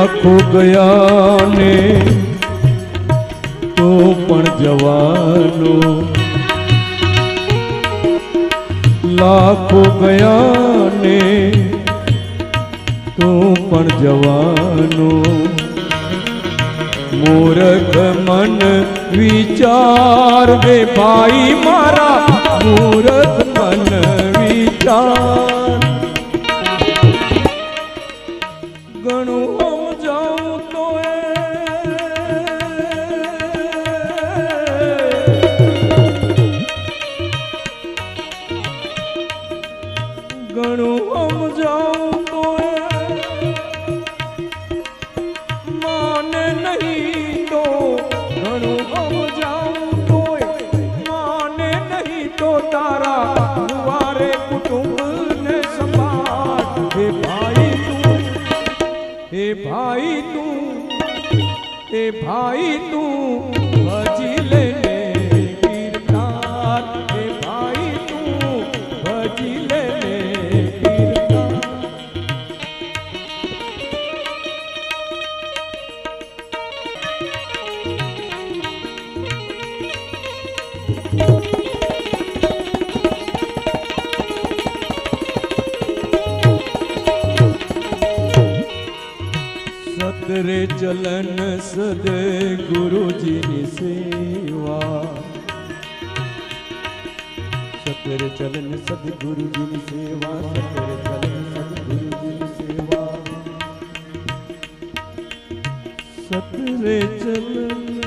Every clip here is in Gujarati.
લાખો ગયા તો પણ જવાનો. લાખો ગયા ને તો પણ જવાનો. મૂર્ખ મન વિચાર રે ભાઈ મારા. મૂર્ખ મન વિચાર ચલન સદે ગુરુજીની સેવા સતર ચલન સદ ગુરુજીની સેવા સતર ચલન સદ ગુરુજીની સેવા સતરે ચલન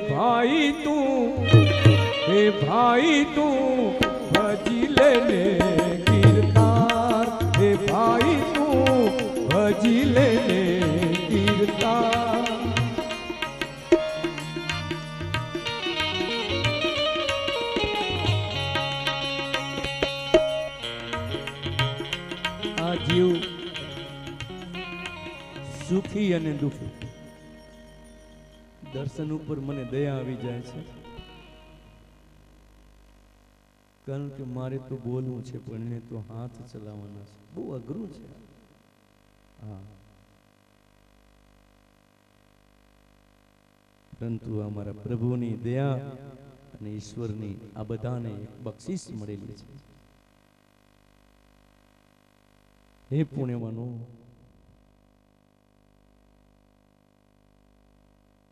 ભાઈ તું હે ભાઈ તું ભજી લે કીર્તાર હે ભાઈ તું ભજી લે કીર્તાર આ સુખી અને દુખી દર્શન ઉપર મને દયા આવી જાય છે. કારણ કે મારે તો બોલવું છે, પણ એને તો હાથ ચલાવવાના છે. બહુ અઘરું છે. પરંતુ અમારા પ્રભુની દયા અને ઈશ્વરની આ બધાને એક બક્ષિસ મળેલી છે. હે પુણ્યવાનો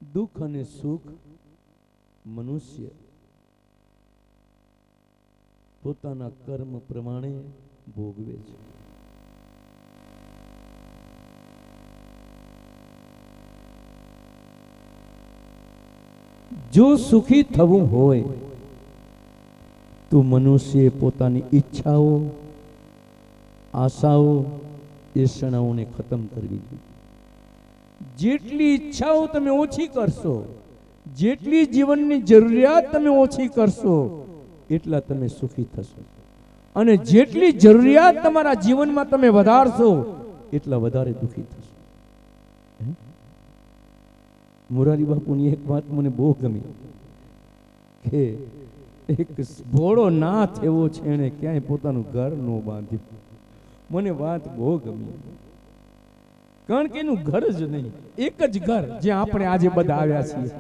દુઃખ અને સુખ મનુષ્ય પોતાના કર્મ પ્રમાણે ભોગવે છે. જો સુખી થવું હોય તો મનુષ્ય પોતાની ઈચ્છાઓ, આશાઓ એ ક્ષણાઓને ખતમ કરવી જોઈએ. જેટલી ઈચ્છાઓ તમે ઓછી કરશો, જેટલી જીવનની જરૂરિયાત તમે ઓછી કરશો, એટલા તમે સુખી થશો. અને જેટલી જરૂરિયાત તમારા જીવનમાં તમે વધારશો, એટલા વધારે દુખી થશો? મોરારી બાપુની એક વાત મને બહુ ગમી કે એક ભોળો નાથ એવો છે એણે ક્યાંય પોતાનું ઘર ન બાંધ્યું. મને વાત બહુ ગમી. કારણ કે એનું ઘર જ નહીં, એક જ ઘર જ્યાં આપણે આજે બધા આવ્યા છીએ.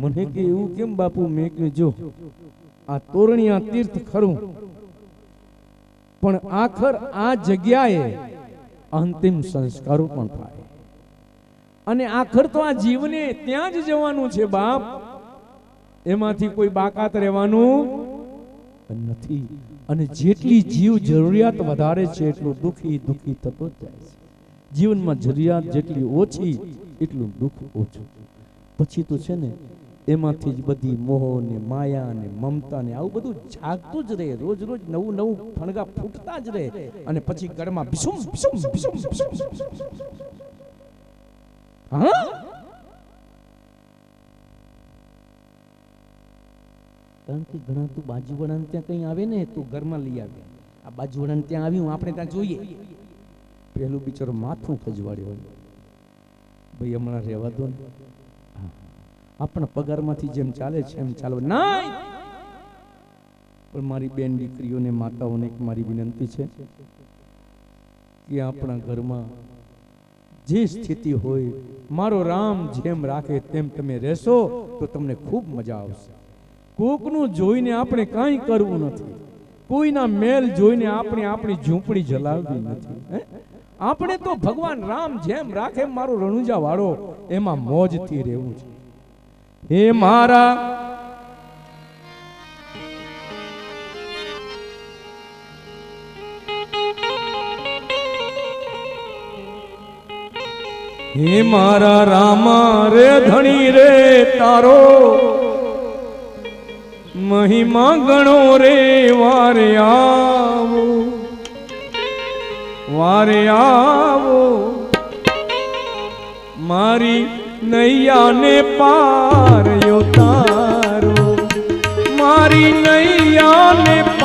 મને કે એવું કેમ બાપુ? મેં કે જો, આ તોરણિયા તીર્થ ખરું, પણ આખર આ જગ્યાએ અંતિમ સંસ્કારો પણ થાય. અને આખર તો આ જીવને ત્યાં જ જવાનું છે બાપ. એમાંથી કોઈ બાકાત રહેવાનું નથી. અને જેટલી જીવ જરૂરિયાત વધારે છે એટલું દુઃખી દુઃખી થતો જાય છે જીવનમાં જરૂરિયાત જેટલી ઓછી એટલું દુઃખ ઓછું પછી તો છે ને એમાંથી જ બધી મોહ ને માયા ને મમતા ને આવું બધું જાગતું જ રહે રોજ રોજ નવું નવું ફણગા ફૂટતા જ રહે અને પછી ગળમાં કારણ કે ઘણા તું બાજુવાળાને ત્યાં કંઈ આવે ને, તું ઘરમાં લઈ આવે. આ બાજુવાળાને ત્યાં આવ્યું, આપણે ત્યાં જોઈએ. પેલું બિચારો માથું ખજવાડ્યો હોય. ભાઈ, હમણાં રહેવા દો ને. આપણા પગારમાંથી જેમ ચાલે છે એમ ચાલવા. ના પણ મારી બેન દીકરીઓને માતાઓને એક મારી વિનંતી છે કે આપણા ઘરમાં જે સ્થિતિ હોય, મારો રામ જેમ રાખે તેમ તમે રહેશો, તો તમને ખૂબ મજા આવશે. કોકનું જોઈને આપણે કાંઈ કરવું નથી. કોઈના મેલ જોઈને આપણે આપણી ઝૂંપડી જલાવવી નથી? આપણે તો ભગવાન રામ જેમ રાખે મારો રણુજા વાળો એમાં મોજથી રહેવું છે. હે મારા હે મારા રામા, રે ધણી રે તારો. મહિમા ગણો રે વારે આવો. વારે આવો. મારી નૈયાને પાર તારો મારી નૈયાને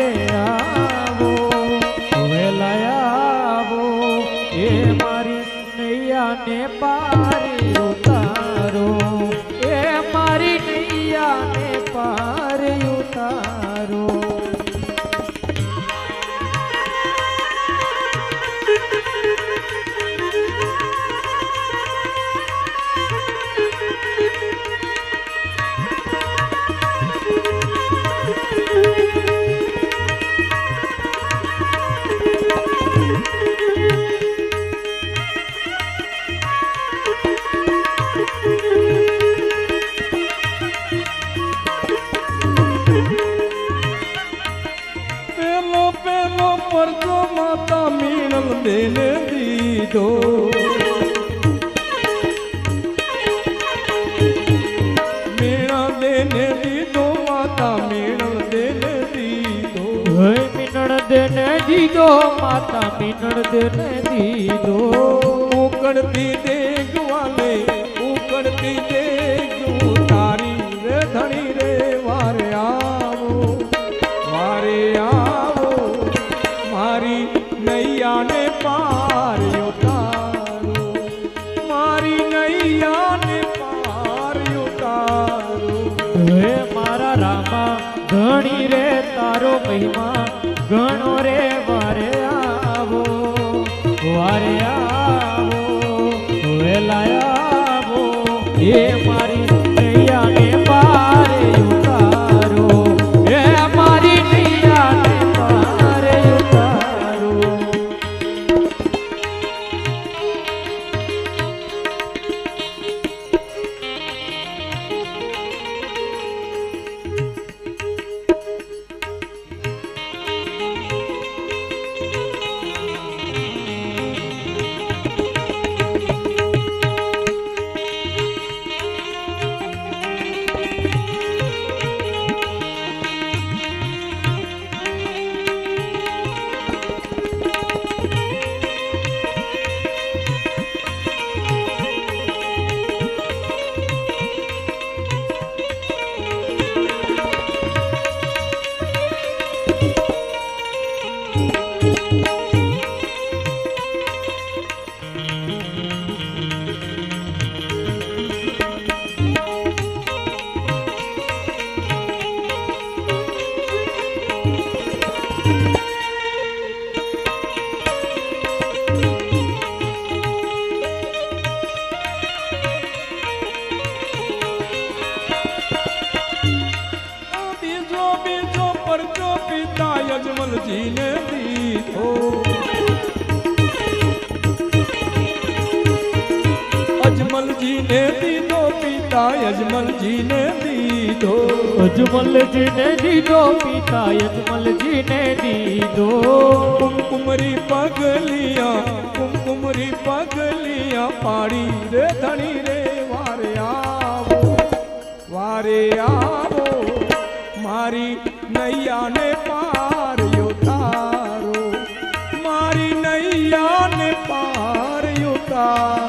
રે દીધો માતા મિનળ દેને દીધો. ઉકળતી દેગ વાલે ઉકળતી દેગ તારી રે ધણી રે વારે આવો વારે આવો. મારી નૈયાને પાર્યો તારો મારી નૈયાને પાર્યો તારો. હે મારા રામા ધણી રે તારો મહિમા ઘણો રે એ અજમલજીને દીધો પિતા યજમલજીને દીધો. અજમલજીને દીધો પિતા અજમલજીને દીધો. કુમકુમરી પગલિયા કુમકુમરી પગલિયા પાડી રે ધણી રે વારે આવો વારે આવો મારી નૈયાને પાર તારો મારી નૈયાને પાર તારો.